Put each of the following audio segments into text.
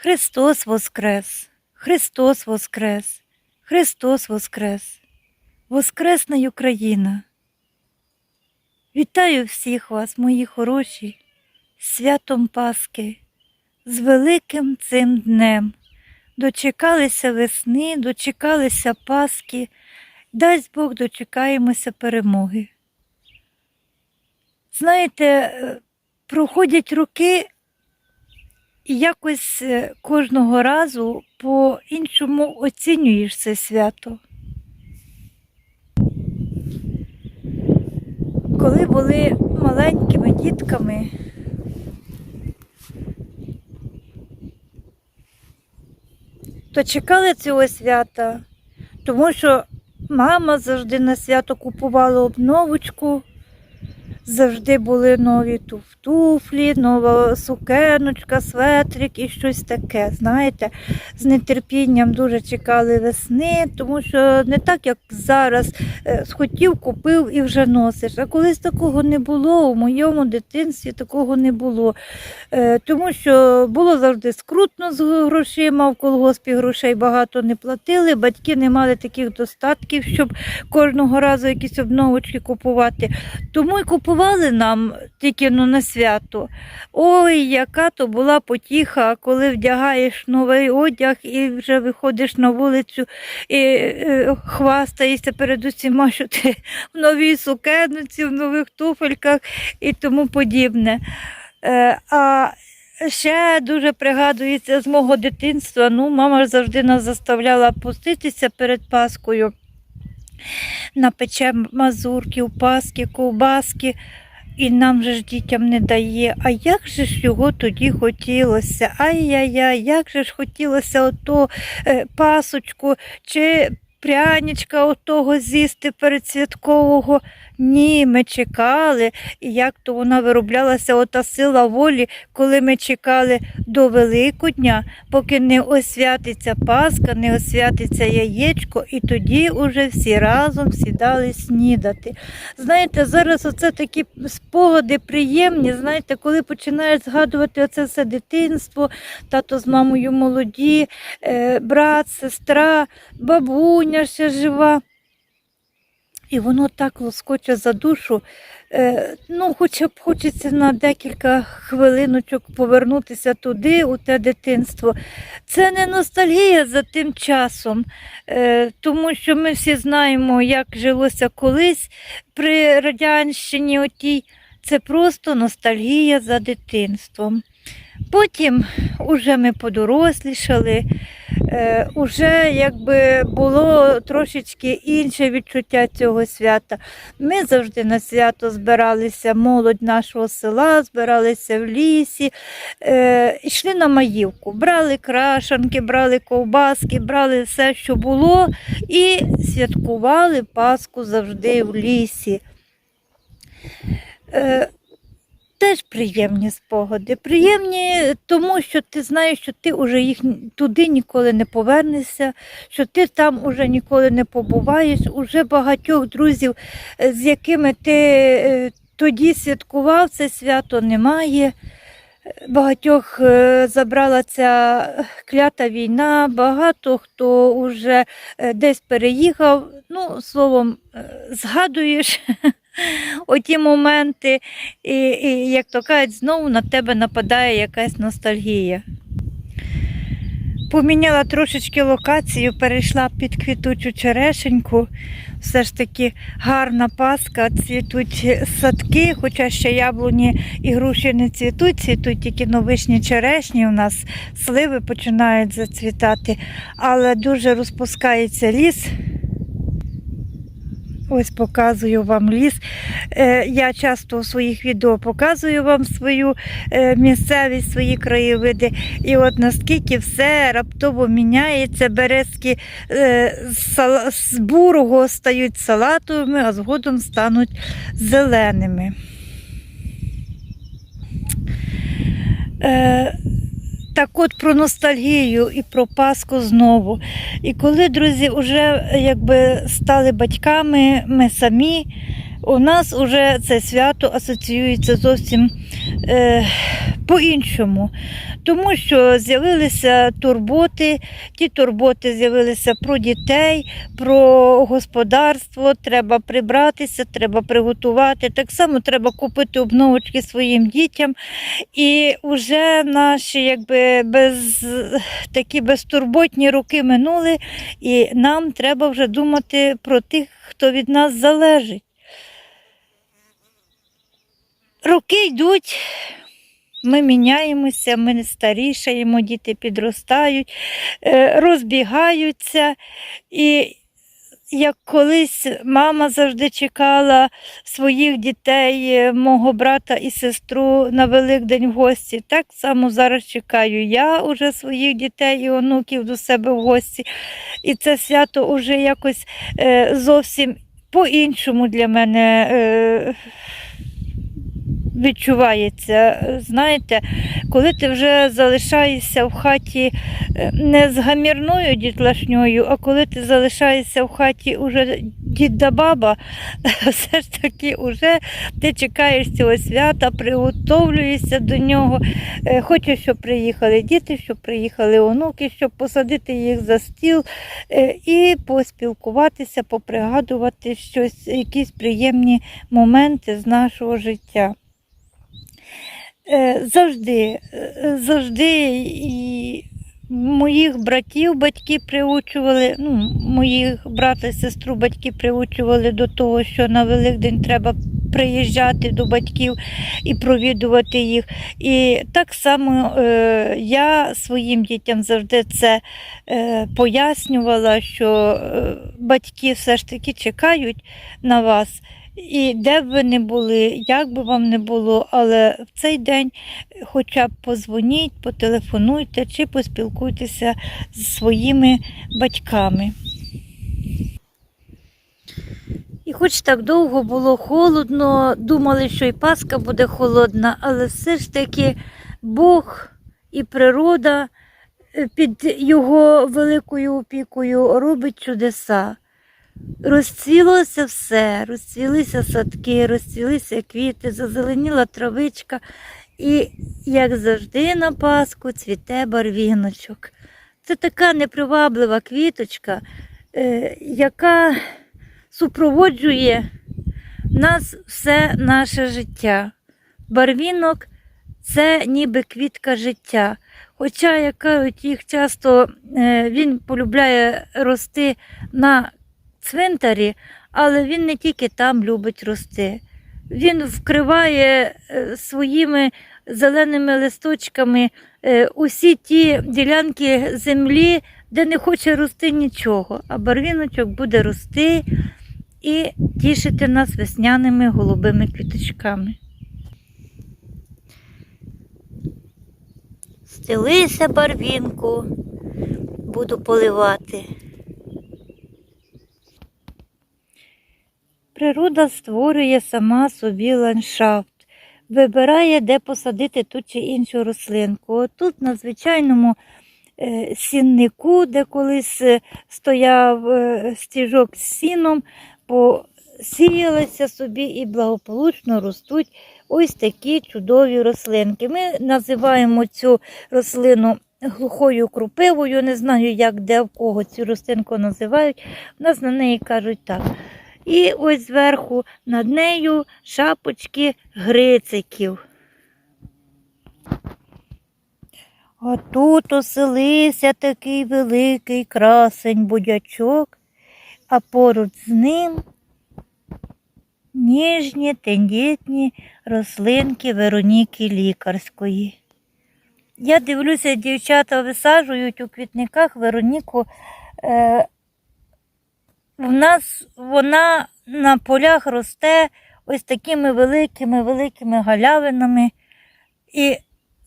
Христос Воскрес! Христос Воскрес! Христос Воскрес! Воскресна Україна! Вітаю всіх вас, мої хороші, святом Пасхи, з великим цим днем. Дочекалися весни, дочекалися Пасхи, дасть Бог дочекаємося перемоги. Знаєте, е, проходять роки, і якось е, кожного разу по-іншому оцінюєш це свято. Коли були маленькими дітками, то чекали цього свята, тому що мама завжди на свято купувала обновочку, завжди були нові туф- туфлі, нова сукеночка, светрик і щось таке. Знаєте, з нетерпінням дуже чекали весни, тому що не так, як зараз е, схотів, купив і вже носиш. А колись такого не було. У моєму дитинстві такого не було. Е, Тому що було завжди скрутно з грошима, в колгоспі грошей багато не платили, батьки не мали таких достатків, щоб кожного разу якісь обновочки купувати. Тому й купували нам тільки ну, на свято. Ой, яка то була потіха, коли вдягаєш новий одяг і вже виходиш на вулицю і е, хвастаєшся перед усіма, що ти в новій сукенниці, в нових туфельках і тому подібне. Е, а ще дуже пригадується з мого дитинства. Ну, мама завжди нас заставляла пуститися перед Паскою. Напече мазурків, паски, ковбаски. І нам же ж дітям не дає. А як же ж його тоді хотілося? Ай-яй-яй, як же ж хотілося ото е, пасочку чи прянічка отого з'їсти передсвяткового. Ні, ми чекали, і як то вона вироблялася, ота сила волі, коли ми чекали до Великодня, поки не освятиться Пасха, не освятиться яєчко, і тоді уже всі разом сідали снідати. Знаєте, зараз оце такі спогади приємні, знаєте, коли починаєш згадувати оце все дитинство, тато з мамою молоді, е, брат, сестра, бабуня ще жива. І воно так лоскоче за душу. Е, ну, хоча б хочеться на декілька хвилиночок повернутися туди, у те дитинство. Це не ностальгія за тим часом, е, тому що ми всі знаємо, як жилося колись при радянщині отій. Це просто ностальгія за дитинством. Потім уже ми подорослішали, е, уже якби було трошечки інше відчуття цього свята. Ми завжди на свято збиралися, молодь нашого села, збиралися в лісі, е, йшли на маївку, брали крашанки, брали ковбаски, брали все, що було, і святкували Пасху завжди в лісі. Теж приємні спогади. Приємні, тому що ти знаєш, що ти вже їх туди ніколи не повернешся, що ти там уже ніколи не побуваєш. Уже багатьох друзів, е, з якими ти е, тоді святкував це свято, немає. Багатьох е, забрала ця клята війна, багато хто вже десь переїхав. Ну, словом, згадуєш оті моменти, і, і як то кажуть, знову на тебе нападає якась ностальгія. Поміняла трошечки локацію, перейшла під квітучу черешеньку. Все ж таки гарна паска, цвітуть садки, хоча ще яблуні і груші не цвітуть, цвітуть тільки новишні черешні. У нас сливи починають зацвітати, але дуже розпускається ліс. Ось показую вам ліс. Е, Я часто у своїх відео показую вам свою е, місцевість, свої краєвиди. І от наскільки все раптово міняється, березки е, з бурого стають салатовими, а згодом стануть зеленими. Так от про ностальгію і про Пасху знову. І коли друзі вже якби стали батьками, ми самі у нас вже це свято асоціюється зовсім е, по-іншому. Тому що з'явилися турботи, ті турботи з'явилися про дітей, про господарство, треба прибратися, треба приготувати. Так само треба купити обновочки своїм дітям. І вже наші якби, без, такі безтурботні роки минули, і нам треба вже думати про тих, хто від нас залежить. Роки йдуть, ми міняємося, ми не старішаємо, діти підростають, е, розбігаються. І як колись мама завжди чекала своїх дітей, е, мого брата і сестру на Великдень в гості, так само зараз чекаю я уже своїх дітей і онуків до себе в гості. І це свято вже якось е, зовсім по-іншому для мене. Відчувається, знаєте, коли ти вже залишаєшся в хаті е, не з гамірною дітлашньою, а коли ти залишаєшся в хаті уже дід та баба, все ж таки вже ти чекаєш цього свята, приготовлюєшся до нього. Е, Хочеш, щоб приїхали діти, щоб приїхали онуки, щоб посадити їх за стіл е, і поспілкуватися, попригадувати щось, якісь приємні моменти з нашого життя. Е, Завжди, е, завжди і моїх братів батьки приучували, ну, моїх брата і сестру батьки приучували до того, що на Великдень треба приїжджати до батьків і провідувати їх. І так само е, я своїм дітям завжди це е, пояснювала, що е, батьки все ж таки чекають на вас. І де б ви не були, як би вам не було, але в цей день хоча б позвоніть, потелефонуйте чи поспілкуйтеся з своїми батьками. І хоч так довго було холодно, думали, що і Пасха буде холодна, але все ж таки Бог і природа е, під його великою опікою робить чудеса. Розцвілося все, розцвілися садки, розцвілися квіти, зазеленіла травичка. І, як завжди, на Пасху цвіте барвіночок. Це така неприваблива квіточка, е, яка супроводжує нас все наше життя. Барвінок це ніби квітка життя. Хоча, як кажуть, їх часто е, він полюбляє рости на цвинтарі, але він не тільки там любить рости. Він вкриває е, своїми зеленими листочками е, усі ті ділянки землі, де не хоче рости нічого, а барвіночок буде рости і тішити нас весняними голубими квіточками. Стелися барвінку, буду поливати. Природа створює сама собі ландшафт, вибирає, де посадити ту чи іншу рослинку. Отут на звичайному е, сіннику, де колись е, стояв е, стіжок з сіном, посіялися собі і благополучно ростуть ось такі чудові рослинки. Ми називаємо цю рослину глухою крупивою. Не знаю, як де в кого цю рослинку називають. У нас на неї кажуть так. І ось зверху над нею шапочки грициків. А тут оселився такий великий красень будячок, а поруч з ним ніжні тендітні рослинки Вероніки Лікарської. Я дивлюся, дівчата висаджують у квітниках Вероніку. Е, в нас вона на полях росте ось такими великими-великими галявинами і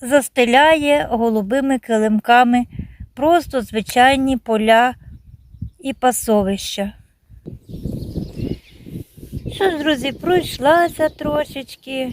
застеляє голубими килимками просто звичайні поля і пасовища. Що ж, друзі, пройшлася трошечки.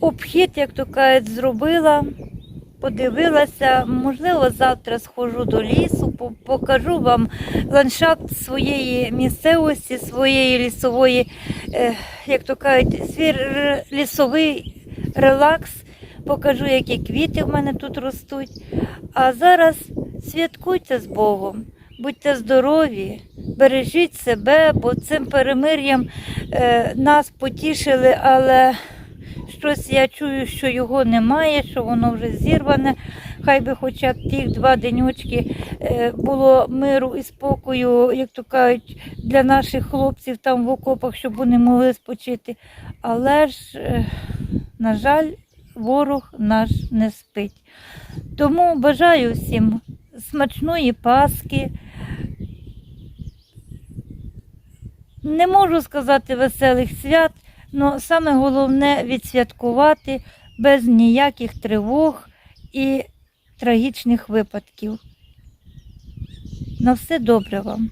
Обхід, як то кажуть, зробила. Подивилася. Можливо, завтра схожу до лісу, по- покажу вам ландшафт своєї місцевості, своєї лісової, е, як то кажуть, свій лісовий релакс. Покажу, які квіти в мене тут ростуть. А зараз святкуйте з Богом, будьте здорові, бережіть себе, бо цим перемир'ям е, нас потішили, але щось я чую, що його немає, що воно вже зірване. Хай би хоча б ті два денючки е, було миру і спокою, як то кажуть, для наших хлопців там в окопах, щоб вони могли спочити. Але ж, е, на жаль, ворог наш не спить. Тому бажаю всім смачної Пасхи. Не можу сказати веселих свят, але саме головне відсвяткувати без ніяких тривог і трагічних випадків. На все добре вам.